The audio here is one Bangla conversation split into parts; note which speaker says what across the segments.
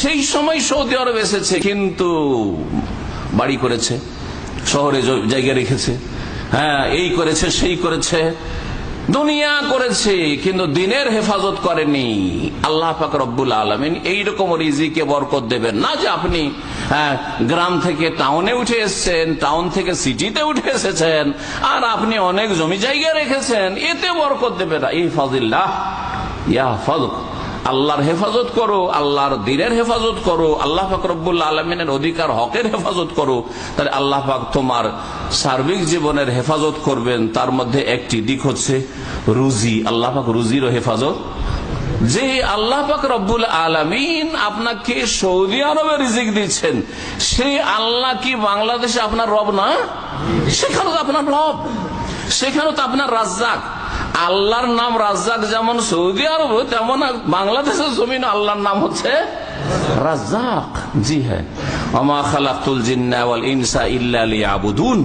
Speaker 1: সেই সময় সৌদি আরব এসেছে কিন্তু বাড়ি করেছে শহরে জায়গা রেখেছে। হ্যাঁ এই করেছে সেই করেছে দুনিয়া করেছে কিন্তু দিনের হেফাজত করেনি। আল্লাহ পাক রব্বুল আলমিন এইরকম রিজিকে বরকত দেবেন না যে আপনি হ্যাঁ, গ্রাম থেকে টাউনে উঠে এসেছেন টাউন থেকে সিটিতে উঠে এসেছেন আর আপনি অনেক জমি জায়গা রেখেছেন এতে বরকত দেবে না। এই ফাজিল্লাহ ইয়া ফাজক আল্লাহর হেফাজত করো, আল্লাহর দিনের হেফাজত করো, আল্লাহ পাক রব্বুল আলমিনের অধিকার, হকের হেফাজত করো, তাহলে আল্লাহ পাক তোমার সার্বিক জীবনের হেফাজত করবেন। তার মধ্যে একটি দিক হচ্ছে রুজি, আল্লাহ পাক রুজিরও হেফাজত। যে আল্লাহ পাক রব্বুল আলমিন আপনাকে সৌদি আরবে রিজিক দিচ্ছেন সেই আল্লাহ কি বাংলাদেশে আপনার রব না? সেখানে তো আপনার রব, সেখানে তো আপনার রাজ্জাক। আল্লাহর নাম রাজ্জাক যেমন সৌদি আরব তেমন বাংলাদেশের জমিন আল্লাহর নাম হচ্ছে রাজ্জাক। জি হ্যাঁ। আমা খালাকুল জিন্না ওয়াল ইনসা ইল্লা লিয়াবুদুন।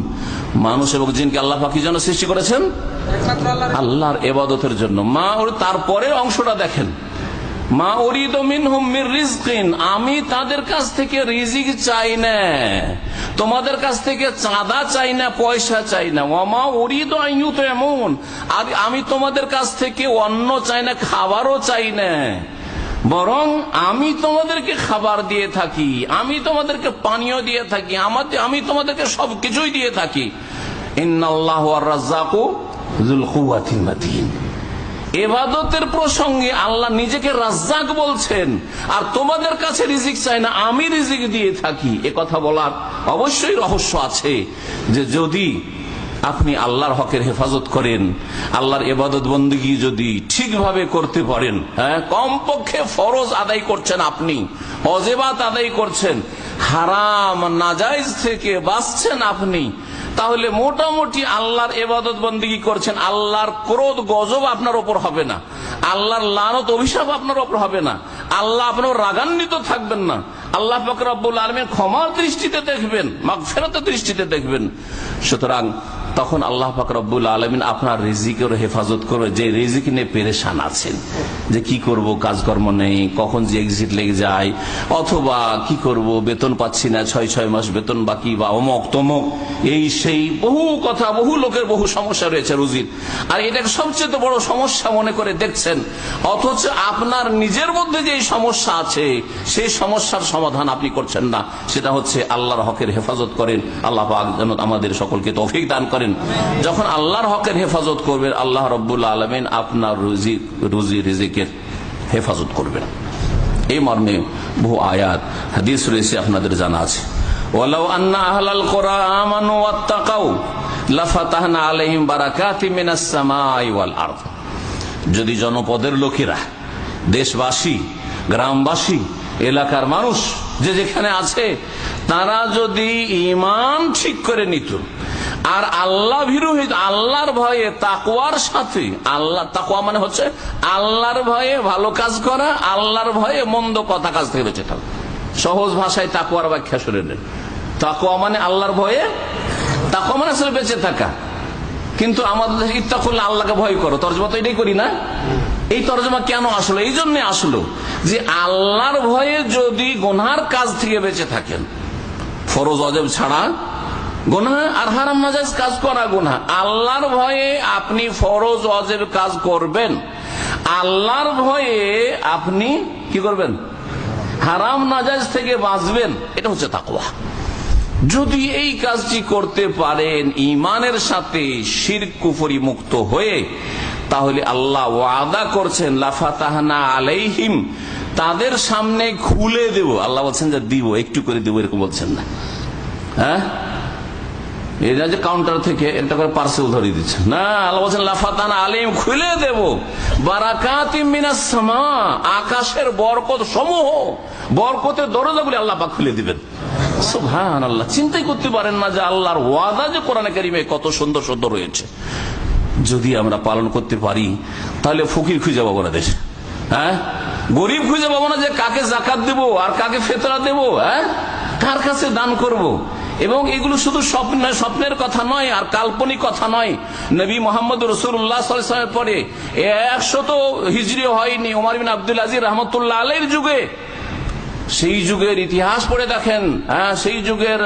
Speaker 1: মানুষ এবং জিনকে আল্লাহ পাকি জন্য সৃষ্টি করেছেন? আল্লাহর এবাদতের জন্য। মা ওর তারপরের অংশটা দেখেন। মা রিজকিন, আমি তাদের কাছ থেকে রিজিক চাই না। তোমাদের কাছ থেকে চাঁদা চাই না, পয়সা চাই না। ও ওমা অরিদ আইনুত এমন আর আমি তোমাদের কাছ থেকে অন্ন চাই না, খাবারও চাই না। বরং আমি তোমাদেরকে খাবার দিয়ে থাকি, আমি তোমাদেরকে পানীয় দিয়ে থাকি আমাদের আমি তোমাদেরকে সবকিছুই দিয়ে থাকি। ইন্নাল্লাহ রাজ্জাকু যুল কুওয়াতিল মাতিন। এবাদতের প্রসঙ্গে আল্লাহ নিজেকে রাজ্জাক বলছেন, আর তোমাদের কাছে রিজিক চাই না, আমি রিজিক দিয়ে থাকি। এ কথা বলার অবশ্যই রহস্য আছে যে যদি আপনি আল্লাহর হকের হেফাজত করেন, আল্লাহর এবাদত বন্দী যদি ঠিকভাবে করতে পারেন হ্যাঁ কমপক্ষে ফরজ আদায় করছেন আপনি, অজেবাত আদায় করছেন, হারাম নাজাইজ থেকে বাঁচছেন আপনি তাহলে মোটামুটি আল্লাহর এবাদত বন্দী করছেন। আল্লাহর ক্রোধ, গজব আপনার ওপর হবে না। আল্লাহর লানত, অভিশাপ আপনার ওপর হবে না। আল্লাহ আপনার রাগান্বিত থাকবেন না। আল্লাহ ফকরাবুল আলমের ক্ষমার দৃষ্টিতে দেখবেন মাগ ফেরতের দৃষ্টিতে দেখবেন। সুতরাং তখন আল্লাহ ফাকরাবুল আলমিন আপনার রিজিকের হেফাজত করে যে রিজিক নিয়ে পেরেশান আছেন, যে কি করব, কাজকর্ম নেই, কখন যে এক্সিট লেগে যায়, অথবা কি করব, বেতন পাচ্ছি না, ছয় ছয় মাস বেতন বাকি বা অমক তমক, এই সেই বহু কথা, বহু লোকের বহু সমস্যা রয়েছে রুজির। আর এটাকে সবচেয়ে বড় সমস্যা মনে করে দেখছেন, অথচ আপনার নিজের মধ্যে যে সমস্যা আছে, সেই সমস্যার সমাধান আপনি করছেন না। সেটা হচ্ছে আল্লাহর হকের হেফাজত করেন, আল্লাহ পাক যেন আমাদের সকলকে তৌফিক দান করেন। যখন আল্লাহর হকের হেফাজত করবেন, আল্লাহ রব্বুল আলমিন আপনার রুজি রুজি রিজিকের হেফাজত করবেন। এই মর্মে বহু আয়াত, হাদিস রয়েছে, আপনাদের জানা আছে। যদি জনপদের লোকেরা, দেশবাসী, গ্রামবাসী, এলাকার মানুষ যে যেখানে আছে, তারা যদি ইমান ঠিক করে নিত আর আল্লাহ ভীরু আল্লাহর ভয়ে তাকুয়ার সাথে। আল্লাহ তাকুয়া মানে হচ্ছে আল্লাহর ভয়ে ভালো কাজ করা, আল্লাহর ভয়ে মন্দ কথা কাজ থেকে বেঁচে থাকা। সহজ ভাষায় তাকুয়ার ব্যাখ্যা শুনে নেন। তাকুয়া মানে আল্লাহর ভয়ে তাকুয়া মানে আসলে বেঁচে থাকা। কিন্তু আমাদের ইত্যা করলে আল্লাহকে ভয় করো। তর্জমা তো এটাই করি না? এই তর্জমা কেন আসলো? এই জন্য আসলো যে আল্লাহর ভয়ে যদি গোনার কাজ থেকে বেঁচে থাকেন, ফরজ অজেব ছাড়া গোনা আর হারাম নাজাজ কাজ করা গোনা আল্লাহর ভয়ে আপনি ফরজ অজেব কাজ করবেন। আল্লাহর ভয়ে আপনি কি করবেন? হারাম নাজাজ থেকে বাঁচবেন। এটা হচ্ছে তাকওয়া। যদি এই কাজটি করতে পারেন ইমানের সাথে শির কুফরি মুক্ত হয়ে, তাহলে আল্লাহ ওয়াদা করছেন লাফাতাহনা আলাইহিম, তাদের সামনে খুলে দেব। আল্লাহ বলছেন যে দিব, একটু করে দিব, এরকম বলছেন না। হ্যাঁ? এটা যে কাউন্টার থেকে একটা করে পার্সেল ধরিয়ে দিচ্ছে। না, আল্লাহ বলছেন, লাফাতান আলিম, খুলে দেব। বারাকাতিম আকাশের বরকত সমূহ, বরকতের দরজাগুলি আল্লাহ খুলে দিবেন। সুবহান আল্লাহ চিন্তাই করতে পারেন না যে আল্লাহর ওয়াদা যে কোরআন কারিমে কত সুন্দর সুন্দর রয়েছে। যদি আমরা পালন করতে পারি, তাহলে ফকির খুঁজে পাবো না দেশে। হ্যাঁ? গরিব খুঁজে পাবো না যে কাকে জাকাত দেব আর কাকে ফেতরা দেব হ্যাঁ? কার কাছে দান করব। এবং এগুলো শুধু স্বপ্ন, স্বপ্নের কথা নয় আর কাল্পনিক কথা নয়। নবী মোহাম্মদ রসুল্লাহ পরে একশত হিজড়ি হয়নি। ওমার বিন আব্দুল আজির রহমতুল্লাহ আলের যুগে সেই যুগের ইতিহাস পড়ে দেখেন হ্যাঁ সেই যুগের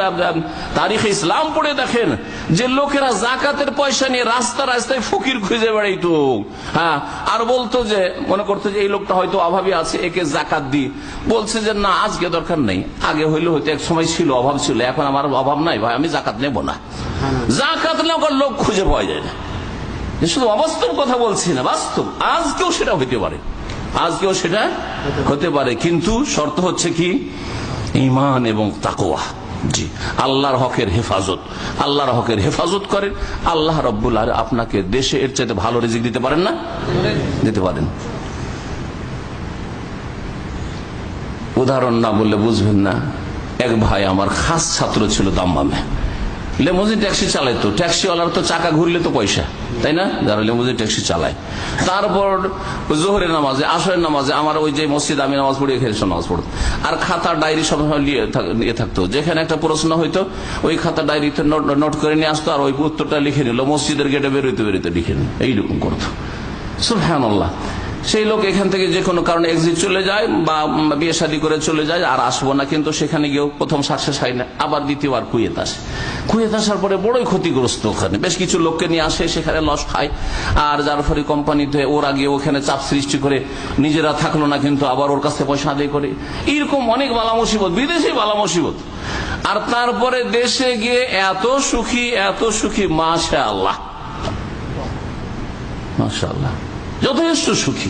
Speaker 1: তারিখ ইসলাম পড়ে দেখেন যে লোকেরা জাকাতের পয়সা নিয়ে রাস্তা রাস্তায় ফকির খুঁজে বেড়াইতো। হ্যাঁ আর বলতো যে মনে করতো যে এই লোকটা হয়তো অভাবী আছে একে জাকাত দি। বলছে যে না আজকে দরকার নেই। আগে হইলে হয়তো এক সময় ছিল অভাব ছিল এখন আমার অভাব নাই ভাই আমি জাকাত নেব না। জাকাত নেওয়ার লোক খুঁজে পাওয়া যায় না। শুধু অবাস্তব কথা বলছি না বাস্তব। আজকেও সেটা হইতে পারে। আজকেও সেটা হতে পারে। কিন্তু শর্ত হচ্ছে কি? ইমান এবং তাকোয়া জি। আল্লাহর হকের হেফাজত। আল্লাহর হকের হেফাজত করেন। আল্লাহ রব্বুল আর আপনাকে দেশে এর চাইতে ভালো রিজিক দিতে পারেন না? দিতে পারেন। উদাহরণ না বললে বুঝবেন না। এক ভাই আমার খাস ছাত্র ছিল দাম্মামে। লেমোজিন ট্যাক্সি চালাইতো ট্যাক্সিওয়ালার তো চাকা ঘুরলে তো পয়সা, তাই না? যারা লেমোজিন ট্যাক্সি চালায়। তারপর জোহরের নামাজে, আসরের নামাজে আমার ওই যে মসজিদ আমি নামাজ পড়ি, এখানে নামাজ পড়তো আর খাতা, ডায়েরি সবসময় নিয়ে নিয়ে থাকতো। যেখানে একটা প্রশ্ন হইতো, ওই খাতা ডায়েরিতে নোট করে নিয়ে আসতো আর ওই উত্তরটা লিখে নিল মসজিদের গেটে বেরোইতে বেরোইতে লিখে নিল এইরকম করতো। সুলহান আল্লাহ সেই লোক এখান থেকে যে কোনো কারণে এক্সিট চলে যায় বা বিয়ে শাদী করে চলে যায়, আর আসব না। কিন্তু সেখানে গিয়েও প্রথম সাকসেস হয় না। আবার দ্বিতীয়বার কুয়েত আসে। কুয়েত আসার পরে বড়ই ক্ষতিগ্রস্ত ওখানে। বেশ কিছু লোককে নিয়ে আসে, সেখানে লস খায় আর যার ফলে কোম্পানিতে ওরা গিয়ে ওখানে চাপ সৃষ্টি করে নিজেরা থাকল না, কিন্তু আবার ওর কাছে পয়সা আদায় করে। এরকম অনেক বালা মুসিবত, বিদেশি বালা মুসিবত। আর তারপরে দেশে গিয়ে এত সুখী এত সুখী মাশা আল্লাহ মাশাআল্লাহ। যথেষ্ট সুখী।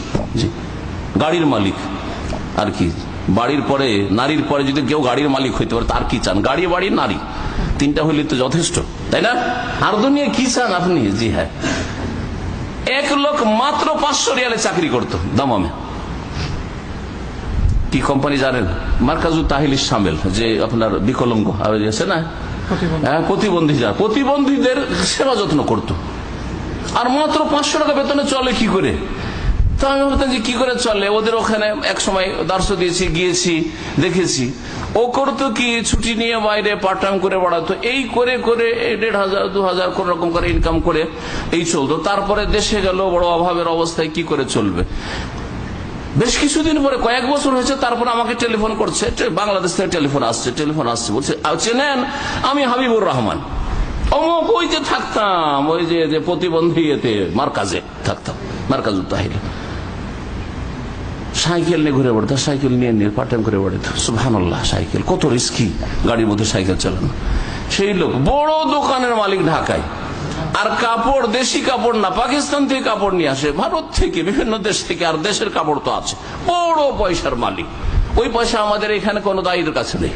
Speaker 1: গাড়ির মালিক। আর কি? বাড়ির পরে নারীর পরে যদি কেউ গাড়ির মালিক হইতে পারে তার কি চান? গাড়ি বাড়ি নারী। তিনটা হইলে তো যথেষ্ট। তাই না? আর দুনিয়া কি চান আপনি? জি হ্যাঁ। এক লোক মাত্র পাঁচশো রিয়ালে চাকরি করতো দামামে। কি কোম্পানি জানেন? মার্কাজু তাহিল সামেল যে আপনার বিকলঙ্গ। আছে না? হ্যাঁ প্রতিবন্ধী যার প্রতিবন্ধীদের সেবা যত্ন করতো। আর মাত্র পাঁচশো টাকা বেতনে চলে কি করে? তো আমি ভাবতাম যে কি করে চলে? ওদের ওখানে এক সময় দার্স দিয়েছি গিয়েছি দেখেছি। ও করতো কি ছুটি নিয়ে বাইরে পার্ট টাইম করে বাড়াতো। এই করে করে দেড় হাজার দু হাজার কোন রকম করে ইনকাম করে এই চলতো। তারপরে দেশে গেল বড় অভাবের অবস্থায় কি করে চলবে? বেশ কিছুদিন পরে কয়েক বছর হয়েছে তারপর আমাকে টেলিফোন করছে। বাংলাদেশ থেকে টেলিফোন আসছে টেলিফোন আসছে। বলছে "আ, চেনেন আমি হাবিবুর রহমান। অমুক ওই যে থাকতাম, ওই যে যে প্রতিবন্ধী এতে, মার্কাজে থাকতাম, মার্কাজ তাহিলে সাইকেল নিয়ে ঘুরে বেড়াতো সাইকেল নিয়ে নিয়ে পার্টাইম করে বেড়াতো সুবহানাল্লাহ, সাইকেল, কত রিস্কি গাড়ির মধ্যে সাইকেল চালানো। সেই লোক বড় দোকানের মালিক ঢাকায়। আর কাপড়, দেশি কাপড় না, পাকিস্তান থেকে কাপড় নিয়ে আসে, ভারত থেকে, বিভিন্ন দেশ থেকে, আর দেশের কাপড় তো আছে। বড় পয়সার মালিক। ওই পয়সা আমাদের এখানে কোনো দায়ের কাছে নেই।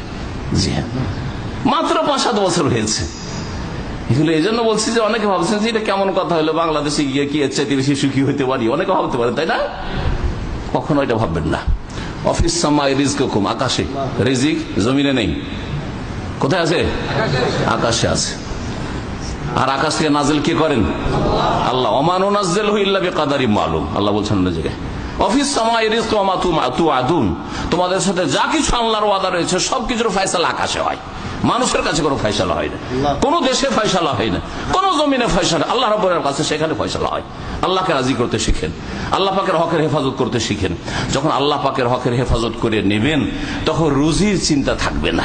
Speaker 1: হ্যাঁ। মাত্র পাঁচ সাত বছর হয়েছে। এই জন্য বলছি যে অনেকে ভাবছেন যে এটা কেমন কথা হলো, বাংলাদেশে গিয়ে কি বেশি সুখী হতে পারি? অনেকে ভাবতে পারে, তাই না? কখনো এটা ভাববেন না। অফিস রিজিক হুকুম আকাশে রিজিক জমিনে নেই। কোথায় আছে? আকাশে আছে। আর আকাশ থেকে নাজেল কে করেন? আল্লাহ। অমানু নাজেল ইল্লা বেকাদারি মালুম। আল্লাহ বলছেন জায়গায়। অফিস তু আদুন তোমাদের সাথে যা কিছু আল্লাহর ওয়াদা রয়েছে, সবকিছুর ফয়সালা আকাশে হয়। মানুষের কাছে কোনো ফয়সালা হয় না। কোন দেশে ফয়সালা হয় না। কোন জমিনে ফয়সালা আল্লাহ রব্বুরের কাছে সেখানে ফয়সালা হয়। আল্লাহকে রাজি করতে শিখেন। আল্লাহ পাকের হকের হেফাজত করতে শিখেন। যখন আল্লাহ পাকের হকের হেফাজত করে নেবেন তখন রুজির চিন্তা থাকবে না।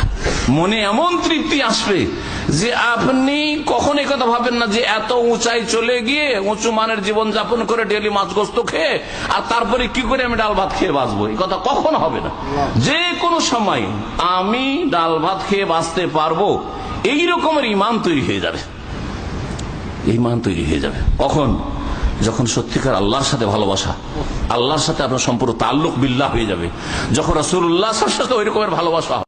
Speaker 1: মনে এমন তৃপ্তি আসবে যে আপনি কখন কথা ভাবেন না যে এত উঁচাই চলে গিয়ে উঁচু মানের জীবন যাপন করে ডেলি মাছ গোস্ত খেয়ে আর তারপরে কি করে আমি ডাল ভাত খেয়ে বাঁচবো? এই কথা কখন হবে না। যে কোনো সময় আমি ডাল ভাত খেয়ে বাঁচতে পারব, এই রকমের ইমান তৈরি হয়ে যাবে। ইমান তৈরি হয়ে যাবে। কখন? যখন সত্যিকার আল্লাহর সাথে ভালোবাসা, আল্লাহর সাথে আপনার সম্পূর্ণ তাল্লুক বিল্লাহ হয়ে যাবে। যখন রসুল্লাহ সাথে ওই রকমের ভালোবাসা।